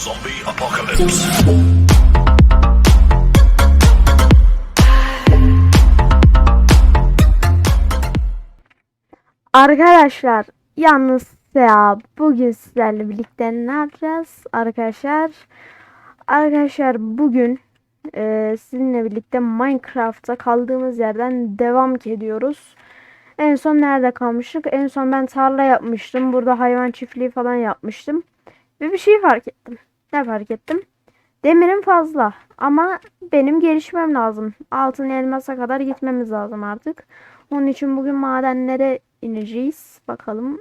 Zombie apocalypse. Arkadaşlar yalnız ya bugün sizlerle birlikte ne yapacağız arkadaşlar? Arkadaşlar bugün e, sizinle birlikte Minecraft'ta kaldığımız yerden devam ediyoruz. En son nerede kalmıştık? En son ben tarla yapmıştım. Burada hayvan çiftliği falan yapmıştım. Ve bir şey fark ettim. Ne fark ettim? Demirim fazla ama benim gelişmem lazım. Altın elmasa kadar gitmemiz lazım artık. Onun için bugün madenlere ineceğiz. Bakalım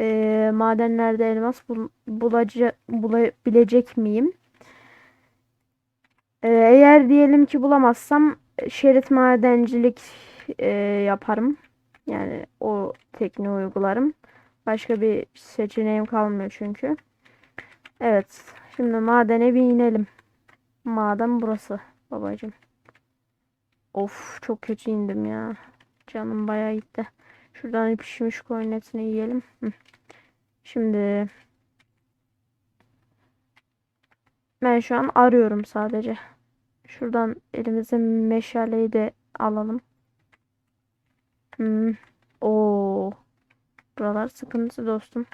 eee, madenlerde elmas bul bulabilecek miyim? Eee, eğer diyelim ki bulamazsam şerit madencilik eee, yaparım. Yani o tekniği uygularım. Başka bir seçeneğim kalmıyor çünkü. Evet. Şimdi madene bir inelim. Maden burası babacığım. Of çok kötü indim ya. Canım bayağı gitti. Şuradan pişmiş koyun etini yiyelim. Şimdi ben şu an arıyorum sadece. Şuradan elimize meşaleyi de alalım. Hmm. Oo. Buralar sıkıntı dostum.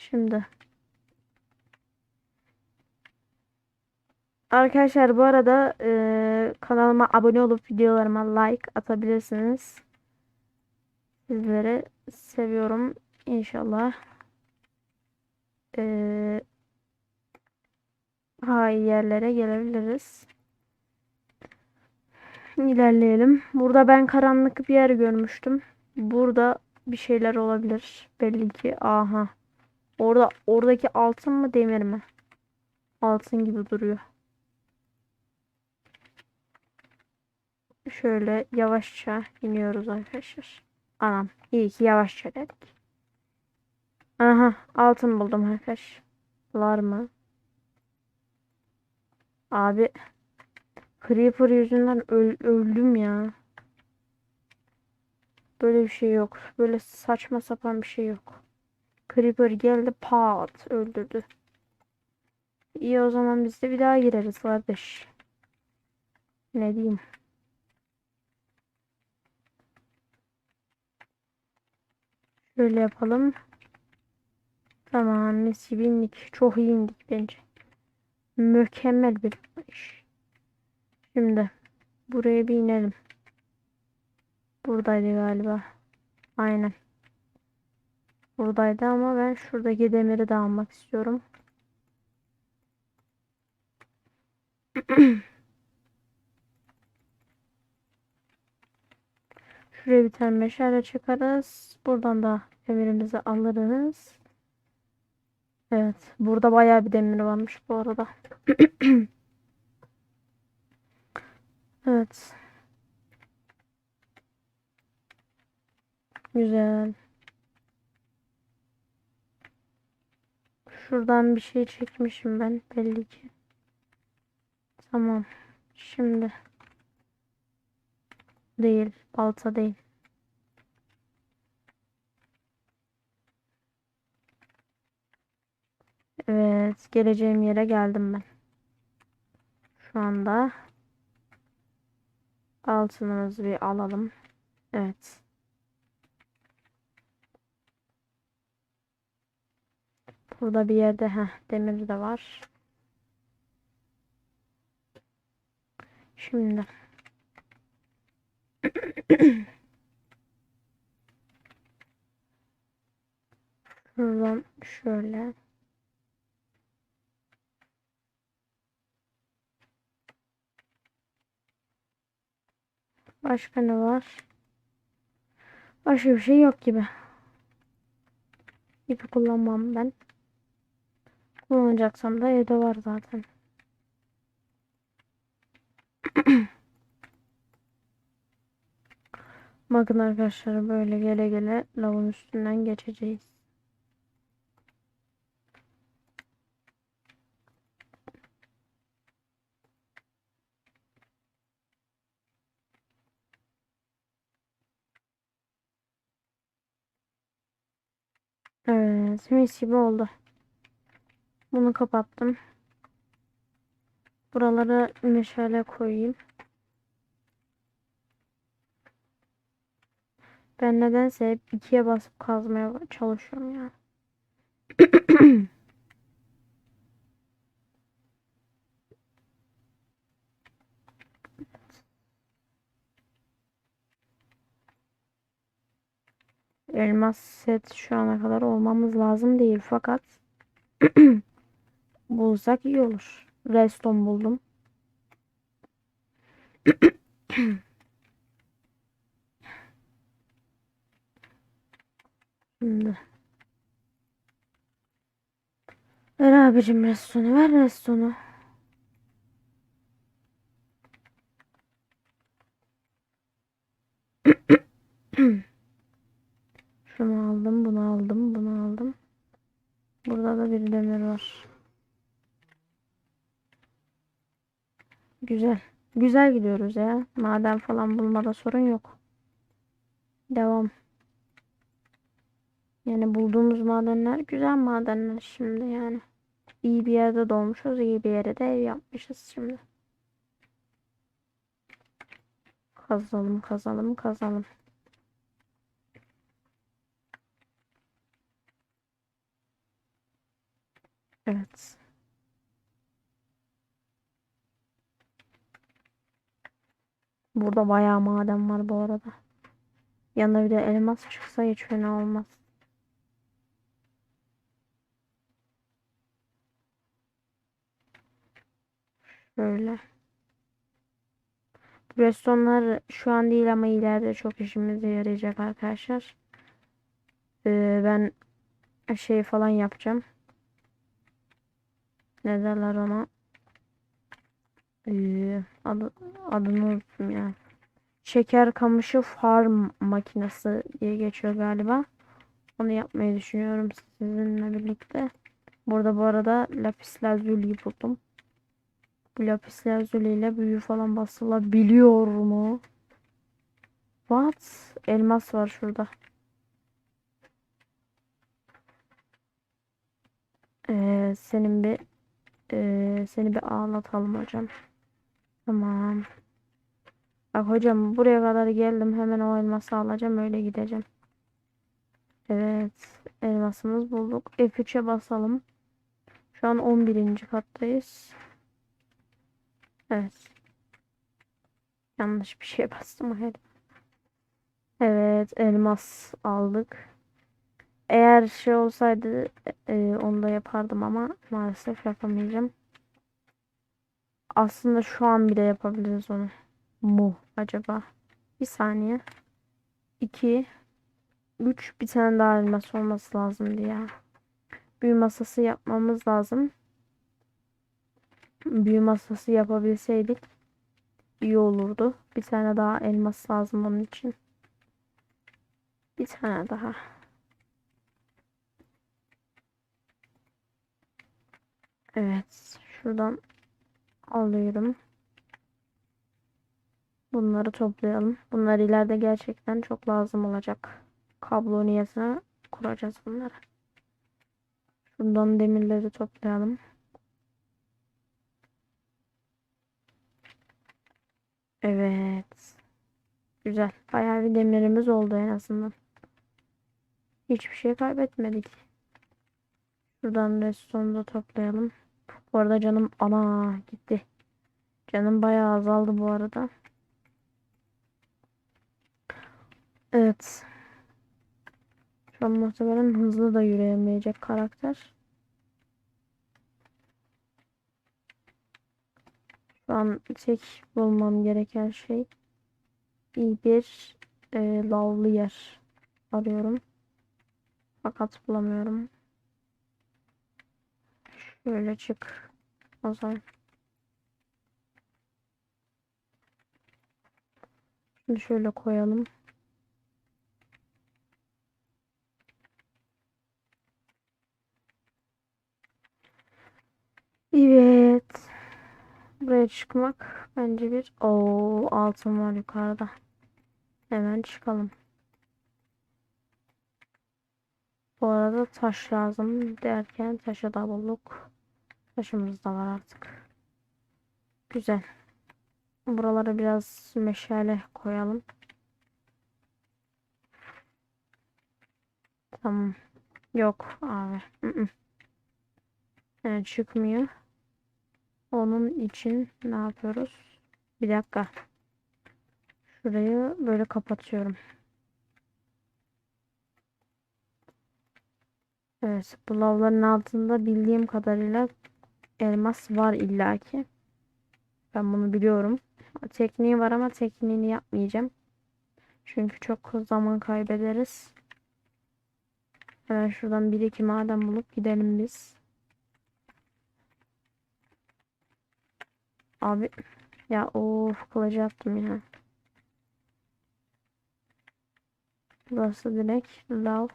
Şimdi Arkadaşlar bu arada eee, kanalıma abone olup videolarıma like atabilirsiniz. Sizleri seviyorum. İnşallah daha iyi yerlere gelebiliriz. İlerleyelim. Burada ben karanlık bir yer görmüştüm. Burada bir şeyler olabilir. Belli ki. Aha. Orada oradaki altın mı demir mi? Altın gibi duruyor. Şöyle yavaşça iniyoruz arkadaşlar. Anam iyi ki yavaşça dedik. Aha altın buldum arkadaşlar mı? Abi Creeper yüzünden öl- öldüm ya. Böyle bir şey yok. Böyle saçma sapan bir şey yok. Creeper geldi pat öldürdü. İyi o zaman biz de bir daha gireriz kardeş. Ne diyeyim? Şöyle yapalım. Tamam mis gibi indik. Çok iyi indik bence. Mükemmel bir iş. Şimdi buraya bir inelim. Buradaydı galiba. Aynen. Buradaydı ama ben şuradaki demiri de almak istiyorum. Şuraya bir tane meşale çıkarız. Buradan da demirimizi alırız. Evet. Burada bayağı bir demir varmış bu arada. Evet. Güzel. Şuradan bir şey çekmişim ben belli ki. Tamam. Şimdi değil, balta değil. Evet, geleceğim yere geldim ben. Şu anda altınımızı bir alalım. Evet. Burada bir yerde heh, demir de var. Şimdi şuradan şöyle Başka ne var? Başka bir şey yok gibi. İpi kullanmam ben. Kullanacaksam da evde var zaten. Bakın arkadaşlar böyle gele gele lavın üstünden geçeceğiz. Evet mis gibi oldu. Bunu kapattım. Buralara meşale koyayım. Ben nedense hep ikiye basıp kazmaya çalışıyorum ya. Elmas set şu ana kadar olmamız lazım değil fakat bulsak iyi olur. Redstone buldum. Şimdi. Ver abicim redstone'u ver redstone'u. Şunu aldım, bunu aldım, bunu aldım. Burada da bir demir var. Güzel. Güzel gidiyoruz ya. Maden falan bulmada sorun yok. Devam. Yani bulduğumuz madenler güzel madenler şimdi yani. İyi bir yerde doğmuşuz, iyi bir yere de ev yapmışız şimdi. Kazalım, kazalım, kazalım. Evet. Burada bayağı maden var bu arada. Yanında bir de elmas çıksa hiç fena olmaz. Şöyle. Restonlar şu an değil ama ileride çok işimize yarayacak arkadaşlar. Ee, ben şey falan yapacağım. Ne derler ona? Ee, adı, adını unuttum ya. Şeker kamışı farm makinesi diye geçiyor galiba. Onu yapmayı düşünüyorum sizinle birlikte. Burada bu arada lapis lazuli buldum. Bu lapis lazuli ile büyü falan basılabiliyor mu? What? Elmas var şurada. Ee, senin bir ee, seni bir ağlatalım hocam. Tamam. Bak hocam buraya kadar geldim. Hemen o elması alacağım. Öyle gideceğim. Evet. Elmasımız bulduk. F3'e basalım. Şu an 11. kattayız. Evet. Yanlış bir şey bastım. Hayır. Evet. Elmas aldık. Eğer şey olsaydı e, onu da yapardım ama maalesef yapamayacağım. Aslında şu an bile yapabiliriz onu. Mu acaba? Bir saniye. 2 3 bir tane daha elmas olması lazım ya. Büyü masası yapmamız lazım. Büyü masası yapabilseydik iyi olurdu. Bir tane daha elmas lazım onun için. Bir tane daha. Evet. Şuradan alıyorum. Bunları toplayalım. Bunlar ileride gerçekten çok lazım olacak. Kablo niyetine kuracağız bunları. Şuradan demirleri toplayalım. Evet. Güzel. Bayağı bir demirimiz oldu en azından. Hiçbir şey kaybetmedik. Şuradan redstone'u da toplayalım. Bu arada canım ana gitti. Canım bayağı azaldı bu arada. Evet. Şu an muhtemelen hızlı da yürüyemeyecek karakter. Şu an tek bulmam gereken şey iyi bir e, lavlı yer arıyorum. Fakat bulamıyorum. Şöyle çık. O zaman. Şimdi şöyle koyalım. Evet. Buraya çıkmak bence bir o altın var yukarıda. Hemen çıkalım. Bu arada taş lazım derken taşı da bulduk. Taşımız da var artık. Güzel. Buralara biraz meşale koyalım. Tamam. Yok abi. Yani çıkmıyor. Onun için ne yapıyoruz? Bir dakika. Şurayı böyle kapatıyorum. Evet, bu altında bildiğim kadarıyla elmas var illaki. Ben bunu biliyorum. Tekniği var ama tekniğini yapmayacağım. Çünkü çok zaman kaybederiz. Hemen şuradan bir iki maden bulup gidelim biz. Abi ya of kılıcı attım ya. Burası direkt lav.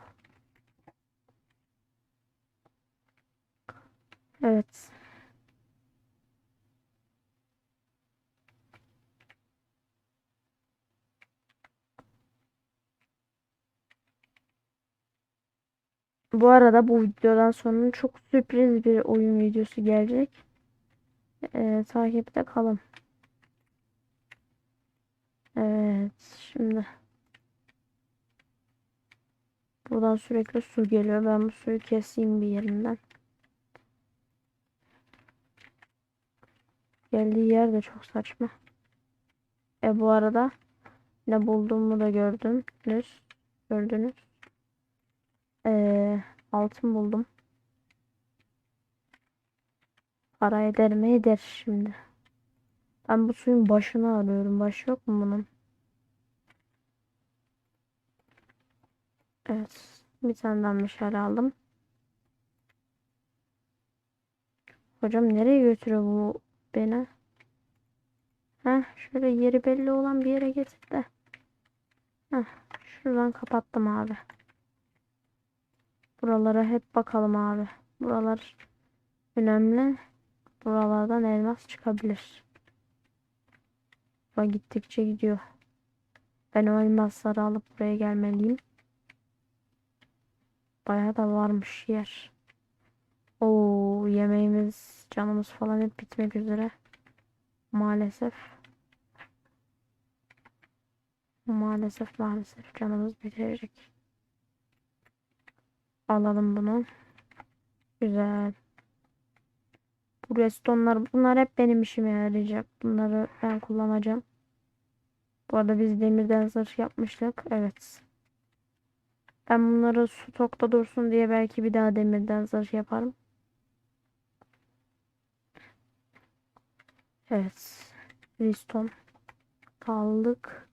Evet. Bu arada bu videodan sonra çok sürpriz bir oyun videosu gelecek. Ee, takipte kalın. Evet şimdi buradan sürekli su geliyor. Ben bu suyu keseyim bir yerinden. Geldiği yer de çok saçma. E bu arada ne bulduğumu da gördünüz. Gördünüz. Ee, altın buldum. Para eder mi eder şimdi. Ben bu suyun başını arıyorum. Baş yok mu bunun? Evet. Bir tane daha meşale aldım. Hocam nereye götürüyor bu beni? Heh, şöyle yeri belli olan bir yere getir de. Heh, şuradan kapattım abi. Buralara hep bakalım abi. Buralar önemli. Buralardan elmas çıkabilir. Bak gittikçe gidiyor. Ben o elmasları alıp buraya gelmeliyim. Bayağı da varmış yer. Oo yemeğimiz, canımız falan hep bitmek üzere. Maalesef. Maalesef maalesef canımız bitecek. Alalım bunu. Güzel. Bu restonlar bunlar hep benim işime yarayacak. Bunları ben kullanacağım. Bu arada biz demirden zırh yapmıştık. Evet. Ben bunları stokta dursun diye belki bir daha demirden zırh yaparım. Evet. Riston. Kaldık.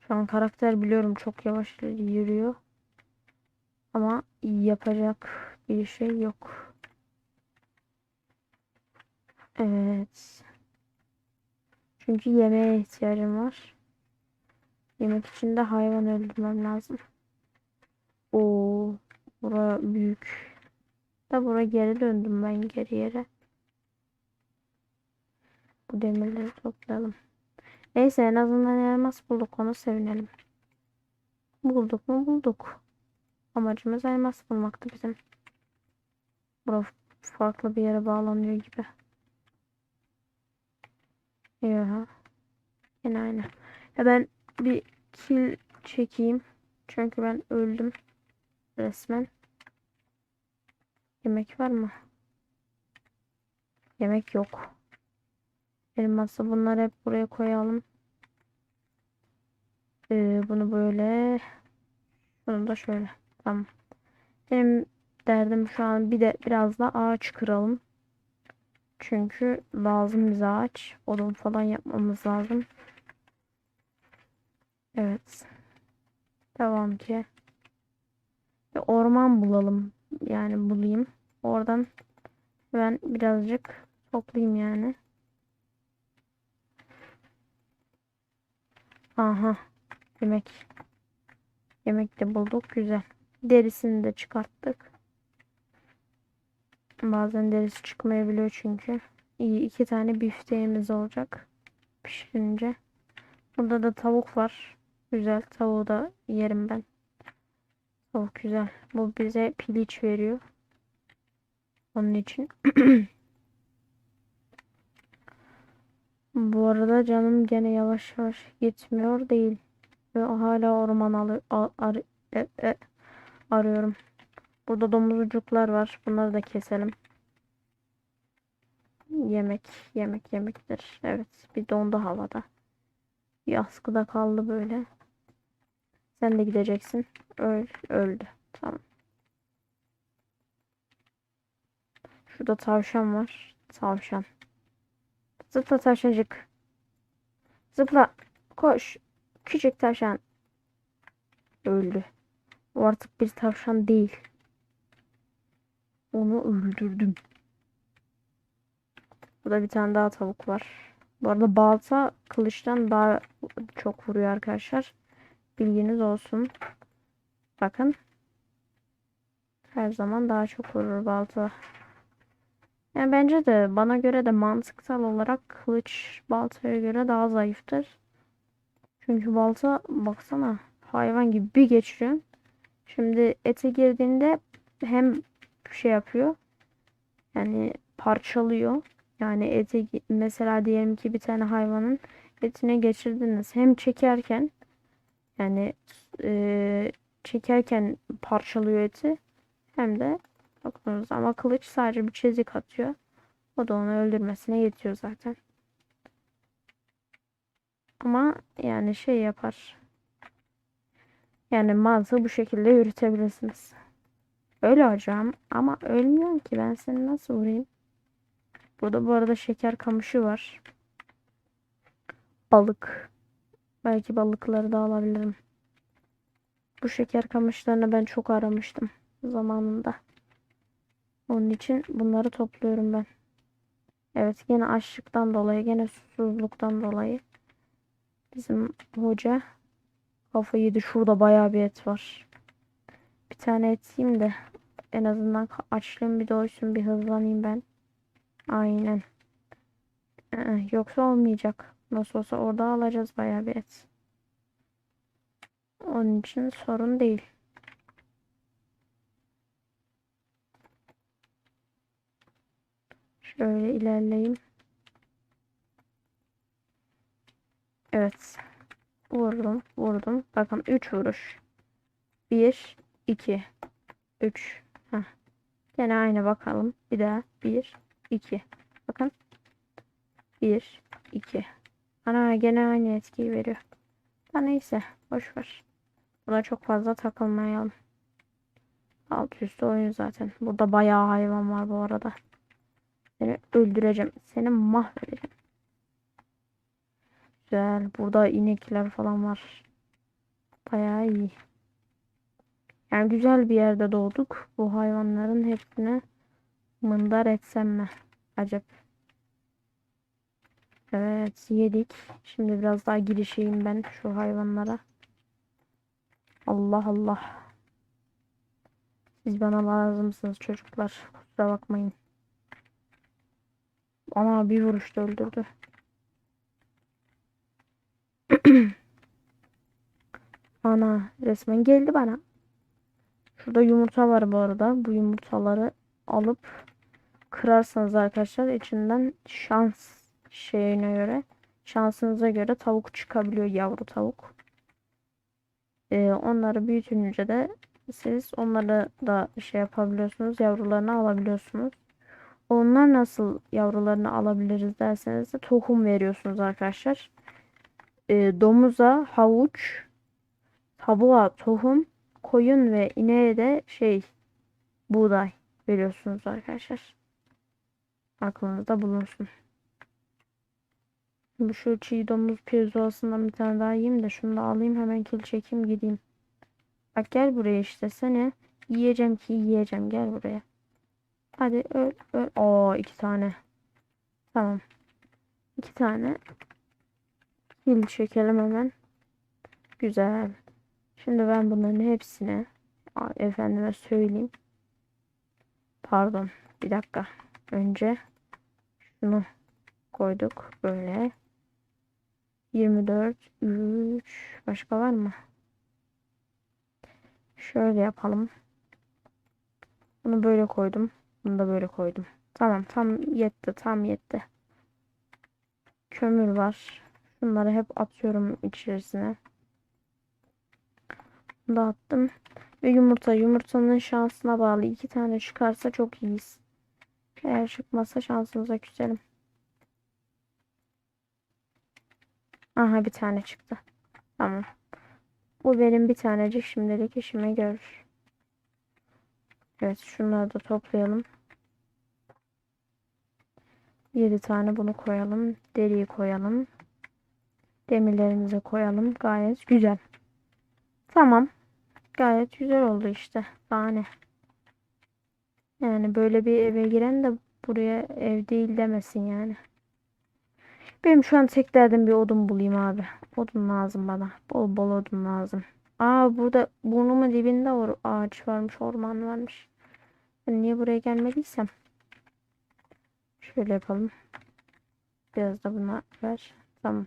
Şu an karakter biliyorum çok yavaş yürüyor. Ama yapacak bir şey yok. Evet. Çünkü yemeğe ihtiyacım var. Yemek için de hayvan öldürmem lazım. O, bura büyük. Da bura geri döndüm ben geri yere. Bu demirleri toplayalım. Neyse en azından elmas bulduk onu sevinelim. Bulduk mu bulduk. Amacımız elmas bulmaktı bizim. Bura farklı bir yere bağlanıyor gibi. Ya. Yine aynı. Ya ben bir kill çekeyim. Çünkü ben öldüm. Resmen. Yemek var mı? Yemek yok. Elması bunları hep buraya koyalım. Ee, bunu böyle. Bunu da şöyle. Tamam. Benim derdim şu an bir de biraz da ağaç kıralım. Çünkü lazım bize ağaç. Odun falan yapmamız lazım. Evet. Devam ki. Bir orman bulalım. Yani bulayım. Oradan ben birazcık toplayayım yani. Aha. Yemek. Yemek de bulduk. Güzel. Derisini de çıkarttık. Bazen derisi çıkmayabiliyor çünkü. İyi iki tane bifteğimiz olacak. Pişirince. Burada da tavuk var. Güzel. Tavuğu da yerim ben. Tavuk güzel. Bu bize piliç veriyor. Onun için. Bu arada canım gene yavaş yavaş gitmiyor değil. Ve hala orman alı, a- ar- e- e- arıyorum. Burada domuzcuklar var. Bunları da keselim. Yemek, yemek, yemektir. Evet, bir dondu havada. Bir askıda kaldı böyle. Sen de gideceksin. Öl, öldü. Tamam. Şurada tavşan var. Tavşan. Zıpla tavşancık. Zıpla. Koş. Küçük tavşan. Öldü. O artık bir tavşan değil. Onu öldürdüm. Burada bir tane daha tavuk var. Bu arada balta kılıçtan daha çok vuruyor arkadaşlar. Bilginiz olsun. Bakın. Her zaman daha çok vurur balta. Yani bence de bana göre de mantıksal olarak kılıç baltaya göre daha zayıftır. Çünkü balta baksana hayvan gibi bir geçiriyor. Şimdi ete girdiğinde hem şey yapıyor. Yani parçalıyor. Yani ete mesela diyelim ki bir tane hayvanın etine geçirdiniz. Hem çekerken yani e, çekerken parçalıyor eti hem de bakıyoruz ama kılıç sadece bir çizik atıyor. O da onu öldürmesine yetiyor zaten. Ama yani şey yapar. Yani mantığı bu şekilde yürütebilirsiniz. Öyle hocam ama ölmüyorsun ki ben seni nasıl vurayım? Burada bu arada şeker kamışı var. Balık. Belki balıkları da alabilirim. Bu şeker kamışlarını ben çok aramıştım zamanında. Onun için bunları topluyorum ben. Evet gene açlıktan dolayı gene susuzluktan dolayı bizim hoca kafayı yedi. Şurada bayağı bir et var. Bir tane et yiyeyim de en azından açlığım bir doysun bir hızlanayım ben. Aynen. Ee, yoksa olmayacak. Nasıl olsa orada alacağız bayağı bir et. Onun için sorun değil. Şöyle ilerleyeyim. Evet. Vurdum, vurdum. Bakın 3 vuruş. 1 2 3 Heh. Gene aynı bakalım. Bir daha 1 2 Bakın. 1 2 Ana gene aynı etkiyi veriyor. Ha neyse boş ver. Buna çok fazla takılmayalım. Alt üstü oyun zaten. Burada bayağı hayvan var bu arada. Seni öldüreceğim. Seni mahvedeceğim. Güzel. Burada inekler falan var. Bayağı iyi. Yani güzel bir yerde doğduk. Bu hayvanların hepsini mındar etsem mi? Acep. Evet yedik. Şimdi biraz daha girişeyim ben şu hayvanlara. Allah Allah. Siz bana lazımsınız çocuklar. Kusura bakmayın. Ana bir vuruşta öldürdü. Ana resmen geldi bana. Şurada yumurta var bu arada. Bu yumurtaları alıp kırarsanız arkadaşlar içinden şans şeyine göre şansınıza göre tavuk çıkabiliyor yavru tavuk. Ee, onları büyütünce de siz onları da şey yapabiliyorsunuz. Yavrularını alabiliyorsunuz. Onlar nasıl yavrularını alabiliriz derseniz de tohum veriyorsunuz arkadaşlar. Ee, domuza havuç, tavuğa tohum, koyun ve ineğe de şey buğday veriyorsunuz arkadaşlar. Aklınızda bulunsun. Bu şu çiğ domuz pirzolasından bir tane daha yiyeyim de şunu da alayım hemen kil çekeyim gideyim. Bak gel buraya işte seni yiyeceğim ki yiyeceğim gel buraya. Hadi öl öl. Oo iki tane. Tamam. İki tane. Kil çekelim hemen. Güzel. Şimdi ben bunların hepsine efendime söyleyeyim. Pardon. Bir dakika. Önce şunu koyduk böyle. 24 3 başka var mı? Şöyle yapalım. Bunu böyle koydum. Bunu da böyle koydum. Tamam tam yetti tam yetti. kömür var. Bunları hep atıyorum içerisine. Bunu da attım. Ve yumurta. Yumurtanın şansına bağlı. iki tane çıkarsa çok iyiyiz. Eğer çıkmazsa şansımıza küselim. Aha bir tane çıktı. Tamam. Bu benim bir tanecik şimdilik işime görür. Evet şunları da toplayalım. 7 tane bunu koyalım. Deriyi koyalım. Demirlerimizi koyalım. Gayet güzel. Tamam. Gayet güzel oldu işte. Daha ne? Yani böyle bir eve giren de buraya ev değil demesin yani. Benim şu an tek derdim bir odun bulayım abi. Odun lazım bana. Bol bol odun lazım. Aa burada burnumun dibinde or ağaç varmış, orman varmış. Ben niye buraya gelmediysem. Şöyle yapalım. Biraz da buna ver. Tamam.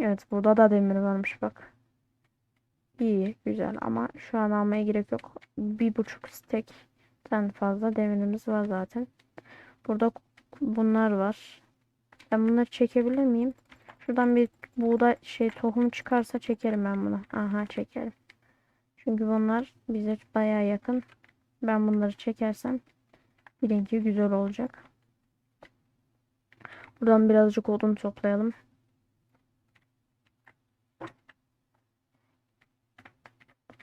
Evet burada da demir varmış bak. İyi güzel ama şu an almaya gerek yok. Bir buçuk stekten fazla demirimiz var zaten. Burada bunlar var. Ben bunları çekebilir miyim? Şuradan bir buğday şey tohum çıkarsa çekerim ben bunu. Aha çekerim. Çünkü bunlar bize baya yakın. Ben bunları çekersem bilin ki güzel olacak. Buradan birazcık odun toplayalım.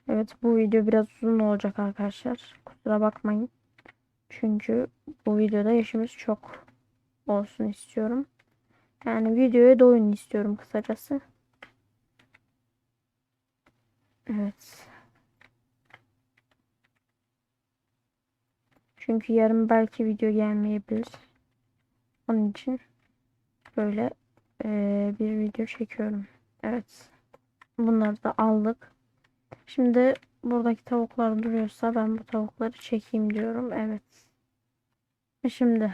Evet bu video biraz uzun olacak arkadaşlar. Kusura bakmayın. Çünkü bu videoda yaşımız çok olsun istiyorum. Yani videoya doyun istiyorum kısacası. Evet. Çünkü yarın belki video gelmeyebilir. Onun için böyle e, bir video çekiyorum. Evet. Bunları da aldık. Şimdi buradaki tavuklar duruyorsa ben bu tavukları çekeyim diyorum. Evet. Şimdi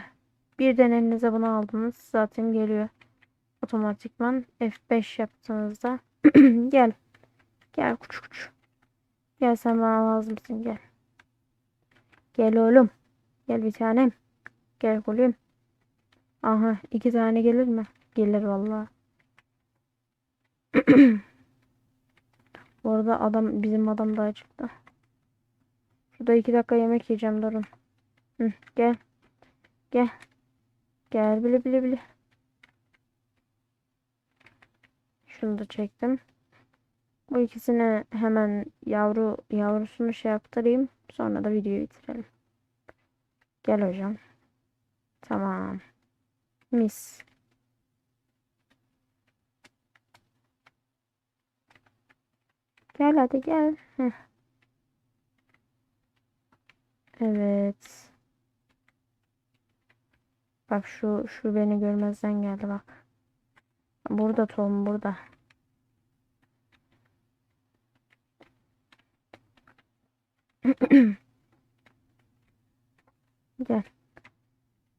birden elinize bunu aldınız. Zaten geliyor. Otomatikman F5 yaptığınızda gel. Gel kuç kuç. Gel sen bana lazımsın gel. Gel oğlum. Gel bir tanem. Gel oğlum. Aha iki tane gelir mi? Gelir vallahi. Bu arada adam bizim adam daha çıktı. Şurada iki dakika yemek yiyeceğim durun. Hı, gel. Gel. Gel bile bile bile. Şunu da çektim. Bu ikisini hemen yavru yavrusunu şey yaptırayım. Sonra da videoyu bitirelim. Gel hocam. Tamam. Mis. Gel hadi gel. Heh. Evet. Bak şu şu beni görmezden geldi bak. Burada Tom burada. Gel.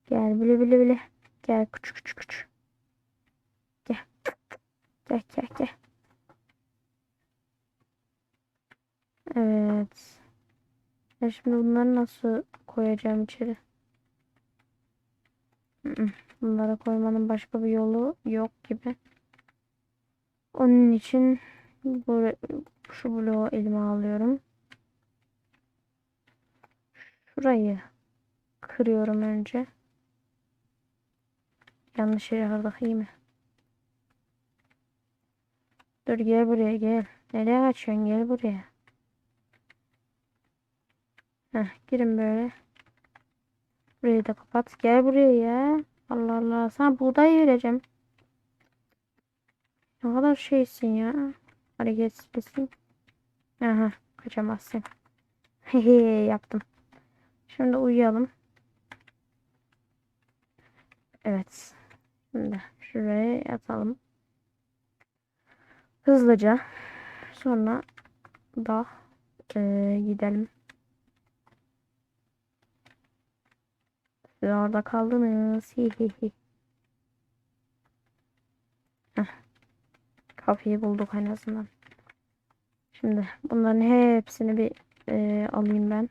Gel bile bile bile. Gel küçük küçük küçük. Gel. Gel gel gel. Evet. Ben şimdi bunları nasıl koyacağım içeri? Bunlara koymanın başka bir yolu yok gibi. Onun için şu bloğu elime alıyorum. Şurayı kırıyorum önce. Yanlış yere kırdık iyi mi? Dur gel buraya gel. Nereye kaçıyorsun gel buraya. Heh, girin böyle. Burayı da kapat. Gel buraya ya. Allah Allah. Sana buğday vereceğim. Ne kadar şeysin ya. Hareketsizsin. Aha. Kaçamazsın. Hehe yaptım. Şimdi uyuyalım. Evet. Şimdi şuraya yatalım. Hızlıca. Sonra da e, gidelim. Siz orada kaldınız. Kapıyı bulduk en azından. Şimdi bunların hepsini bir e, alayım ben.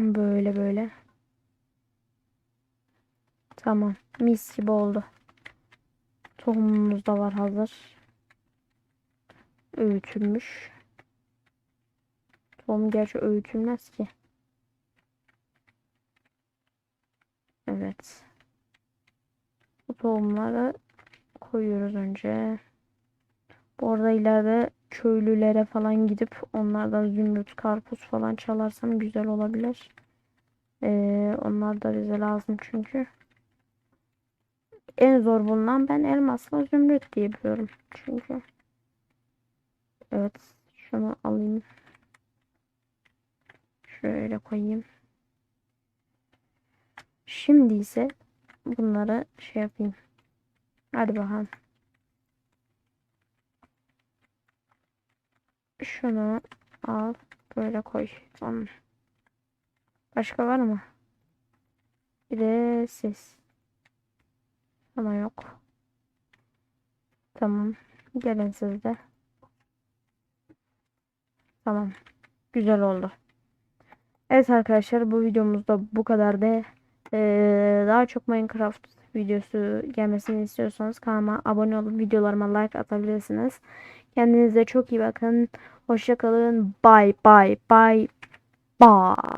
Böyle böyle. Tamam. Mis gibi oldu. Tohumumuz da var hazır. Öğütülmüş. Tohum gerçi öğütülmez ki. Evet. Bu tohumları koyuyoruz önce. Bu arada ileride köylülere falan gidip onlardan zümrüt, karpuz falan çalarsam güzel olabilir. Ee, onlar da bize lazım çünkü. En zor bulunan ben elmasla zümrüt diye biliyorum. Çünkü. Evet. Şunu alayım. Şöyle koyayım. Şimdi ise bunları şey yapayım. Hadi bakalım. Şunu al. Böyle koy. Tamam. Başka var mı? Bir de ses. Ama yok. Tamam. Gelin siz de. Tamam. Güzel oldu. Evet arkadaşlar bu videomuzda bu kadar da daha çok Minecraft videosu gelmesini istiyorsanız kanalıma abone olup videolarıma like atabilirsiniz. Kendinize çok iyi bakın. Hoşça kalın. Bye bye bye bye.